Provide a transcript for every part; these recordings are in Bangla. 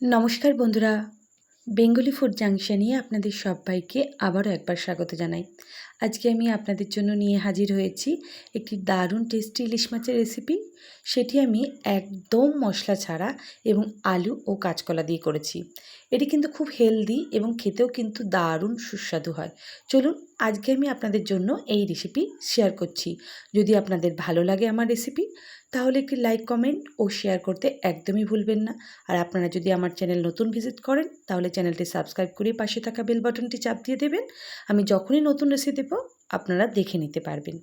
নমস্কার বন্ধুরা বেঙ্গলি ফুড জাংশনে আপনাদের সবাইকে আবারও একবার স্বাগত জানাই। আজকে আমি আপনাদের জন্য নিয়ে হাজির হয়েছি একটি দারুণ টেস্টি ইলিশ মাছের রেসিপি সেটি আমি একদম মশলা ছাড়া এবং আলু ও কাঁচকলা দিয়ে করেছি। এটি কিন্তু খুব হেলদি এবং খেতেও কিন্তু দারুণ সুস্বাদু হয়। চলুন, আজকে আমি আপনাদের জন্য এই রেসিপি শেয়ার করছি। যদি আপনাদের ভালো লাগে আমার রেসিপি তাহলে একটি লাইক কমেন্ট ও শেয়ার করতে একদমই ভুলবেন না। আর আপনারা যদি আমার চ্যানেল নতুন ভিজিট করেন, তাহলে চ্যানেলটি সাবস্ক্রাইব করে পাশে থাকা বেল বাটনটি চাপ দিয়ে দেবেন। আমি যখনই নতুন রেসিপি আপনারা দেখে নিতে পারবেন।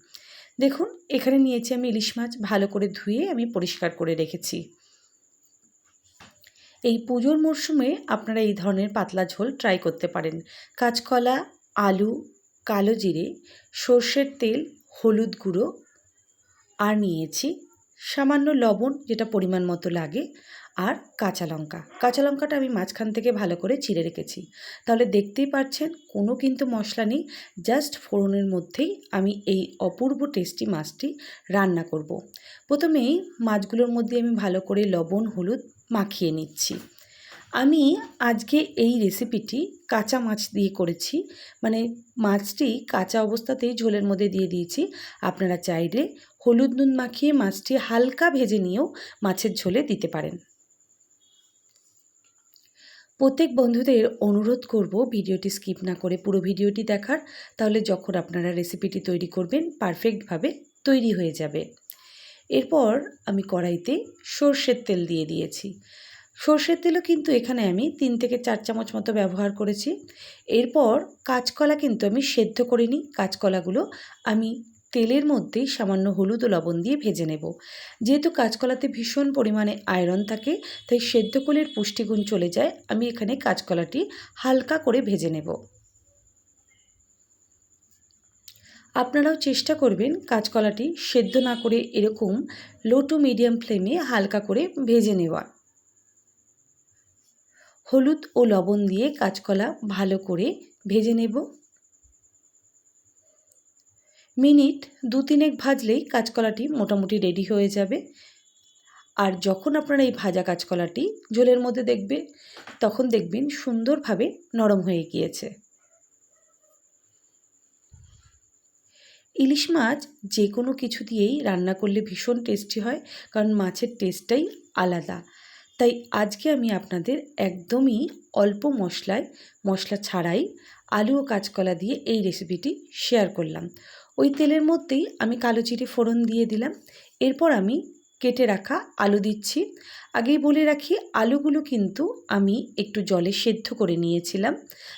দেখুন, এখানে নিয়েছি আমি ইলিশ মাছ, ভালো করে ধুয়ে আমি পরিষ্কার করে রেখেছি। এই পুজোর মরশুমে আপনারা এই ধরনের পাতলা ঝোল ট্রাই করতে পারেন। কাঁচকলা, আলু, কালো জিরে, সর্ষের তেল, হলুদ গুঁড়ো, আর নিয়েছি সামান্য লবণ, যেটা পরিমাণ মতো লাগে, আর কাঁচা লঙ্কা। কাঁচা লঙ্কাটা আমি মাঝখান থেকে ভালো করে চিড়ে রেখেছি। তাহলে দেখতেই পাচ্ছেন কোনো কিন্তু মশলা নেই, জাস্ট ফোড়নের মধ্যেই আমি এই অপূর্ব টেস্টি মাছটি রান্না করব। প্রথমেই মাছগুলোর মধ্যে আমি ভালো করে লবণ, হলুদ মাখিয়ে নিচ্ছি। আমি আজকে এই রেসিপিটি কাঁচা মাছ দিয়ে করেছি। মানে মাছটি কাঁচা অবস্থাতেই ঝোলের মধ্যে দিয়ে দিয়েছি। আপনারা চাইলে হলুদ নুন মাখিয়ে মাছটি হালকা ভেজে নিয়েও মাছের ঝোলে দিতে পারেন। প্রত্যেক বন্ধুদের অনুরোধ করব ভিডিওটি স্কিপ না করে পুরো ভিডিওটি দেখার, তাহলে যখন আপনারা রেসিপিটি তৈরি করবেন পারফেক্টভাবে তৈরি হয়ে যাবে। এরপর আমি কড়াইতে সর্ষের তেল দিয়ে দিয়েছি। সর্ষের তেলও কিন্তু এখানে আমি তিন থেকে চার চামচ মতো ব্যবহার করেছি। এরপর কাঁচকলা কিন্তু আমি সেদ্ধ করিনি। কাঁচকলাগুলো আমি তেলের মধ্যেই সামান্য হলুদ ও লবণ দিয়ে ভেজে নেব। যেহেতু কাঁচকলাতে ভীষণ পরিমাণে আয়রন থাকে, তাই সেদ্ধ কোলের পুষ্টিগুণ চলে যায়, আমি এখানে কাঁচকলাটি হালকা করে ভেজে নেব। আপনারাও চেষ্টা করবেন কাঁচকলাটি সেদ্ধ না করে এরকম লো টু মিডিয়াম ফ্লেমে হালকা করে ভেজে নেওয়া হলুদ ও লবণ দিয়ে কাঁচকলা ভালো করে ভেজে নেব। মিনিট দু তিনেক ভাজলেই কাঁচকলাটি মোটামুটি রেডি হয়ে যাবে। আর যখন আপনারা এই ভাজা কাঁচকলাটি ঝোলের মধ্যে দেখবে তখন দেখবেন সুন্দরভাবে নরম হয়ে গিয়েছে। ইলিশ মাছ যে কোনো কিছু দিয়েই রান্না করলে ভীষণ টেস্টি হয়, কারণ মাছের টেস্টটাই আলাদা। তাই আজকে আমি আপনাদের একদমই অল্প মশলায়, মশলা ছাড়াই আলু ও কাঁচকলা দিয়ে এই রেসিপিটি শেয়ার করলাম। ওই তেলের মধ্যেই আমি কালো চিড়ে ফোড়ন দিয়ে দিলাম। এরপর আমি কেটে রাখা আলু দিচ্ছি। আগেই বলে রাখি, আলুগুলো কিন্তু আমি একটু জলে সেদ্ধ করে নিয়েছিলাম।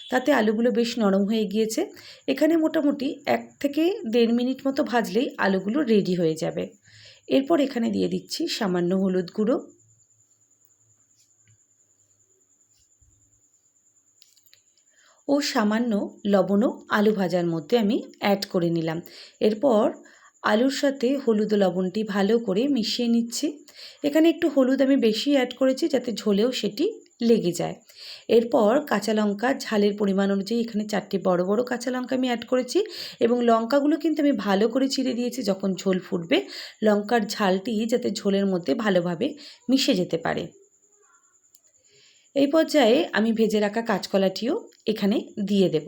তাতে আলুগুলো বেশ নরম হয়ে গিয়েছে। এখানে মোটামুটি এক থেকে দেড় মিনিট মতো ভাজলেই আলুগুলো রেডি হয়ে যাবে। এরপর এখানে দিয়ে দিচ্ছি সামান্য হলুদ গুঁড়ো। ও সামান্য লবণও আলু ভাজার মধ্যে আমি অ্যাড করে নিলাম। এরপর আলুর সাথে হলুদ লবণটি ভালো করে মিশিয়ে নিচ্ছি। এখানে একটু হলুদ আমি বেশি অ্যাড করেছি যাতে ঝোলেও সেটি লেগে যায়। এরপর কাঁচা লঙ্কা ঝালের পরিমাণ অনুযায়ী এখানে চারটি বড় বড় কাঁচা লঙ্কা আমি অ্যাড করেছি এবং লঙ্কাগুলো কিন্তু আমি ভালো করে চিড়ে দিয়েছি যখন ঝোল ফুটবে। লঙ্কার ঝালটি যাতে ঝোলের মধ্যে ভালোভাবে মিশে যেতে পারে। এই পর্যায়ে আমি ভেজে রাখা কাঁচকলাটিও এখানে দিয়ে দেব।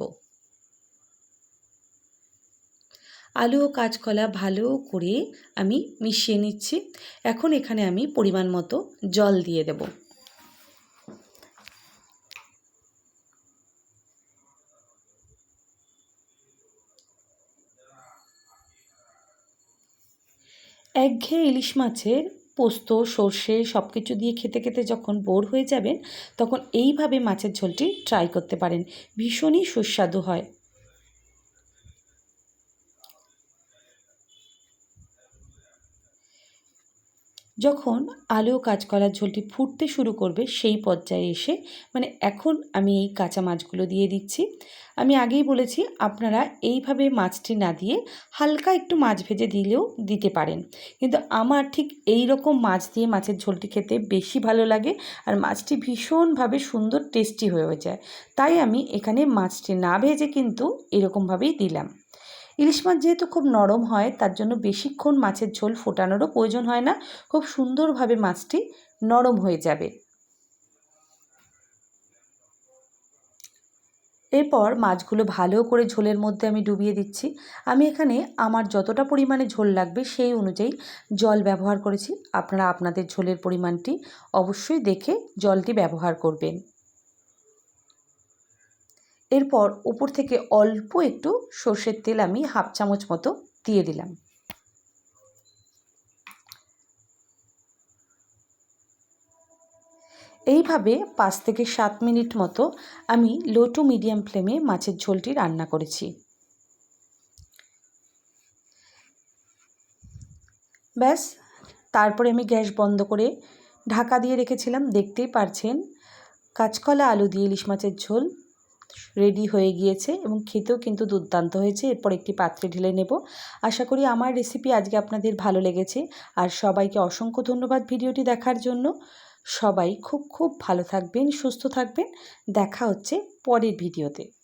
আলু ও কাঁচকলা ভালো করে আমি মিশিয়ে নিচ্ছি। এখন এখানে আমি পরিমাণ মতো জল দিয়ে দেব। একঘেয়ে ইলিশ মাছের পোস্ত, সর্ষে সব কিছু দিয়ে খেতে খেতে যখন বোর হয়ে যাবেন, তখন এইভাবে মাছের ঝোলটি ট্রাই করতে পারেন। ভীষণই সুস্বাদু হয়। যখন আলু কাঁচকলার ঝোলটি ফুটতে শুরু করবে, সেই পর্যায়ে এসে মানে এখন আমি এই কাঁচা মাছগুলো দিয়ে দিচ্ছি। আমি আগেই বলেছি, আপনারা এইভাবে মাছটি না দিয়ে হালকা একটু মাছ ভেজে দিলেও দিতে পারেন। কিন্তু আমার ঠিক এই রকম মাছ দিয়ে মাছের ঝোলটি খেতে বেশি ভালো লাগে আর মাছটি ভীষণভাবে সুন্দর টেস্টি হয়ে যায়। তাই আমি এখানে মাছটি না ভেজে কিন্তু এরকমভাবেই দিলাম। ইলিশ মাছ যেহেতু খুব নরম হয়, তার জন্য বেশিক্ষণ মাছের ঝোল ফোটানোরও প্রয়োজন হয় না। খুব সুন্দরভাবে মাছটি নরম হয়ে যাবে। এরপর মাছগুলো ভালো করে ঝোলের মধ্যে আমি ডুবিয়ে দিচ্ছি। আমি এখানে আমার যতটা পরিমাণে ঝোল লাগবে সেই অনুযায়ী জল ব্যবহার করেছি। আপনারা আপনাদের ঝোলের পরিমাণটি অবশ্যই দেখে জলটি ব্যবহার করবেন। এরপর উপর থেকে অল্প একটু সর্ষের তেল আমি হাফ চামচ মতো দিয়ে দিলাম। এইভাবে পাঁচ থেকে সাত মিনিট মতো আমি লো টু মিডিয়াম ফ্লেমে মাছের ঝোলটি রান্না করেছি। ব্যাস, তারপরে আমি গ্যাস বন্ধ করে ঢাকা দিয়ে রেখেছিলাম। দেখতেই পারছেন, কাঁচকলা, আলু দিয়ে ইলিশ মাছের ঝোল রেডি হয়ে গিয়েছে এবং খেতেও কিন্তু দুর্দান্ত হয়েছে। এরপর একটি পাত্রে ঢেলে নেব। আশা করি আমার রেসিপি আজকে আপনাদের ভালো লেগেছে। আর সবাইকে অসংখ্য ধন্যবাদ ভিডিওটি দেখার জন্য। সবাই খুব খুব ভালো থাকবেন, সুস্থ থাকবেন। দেখা হচ্ছে পরের ভিডিওতে।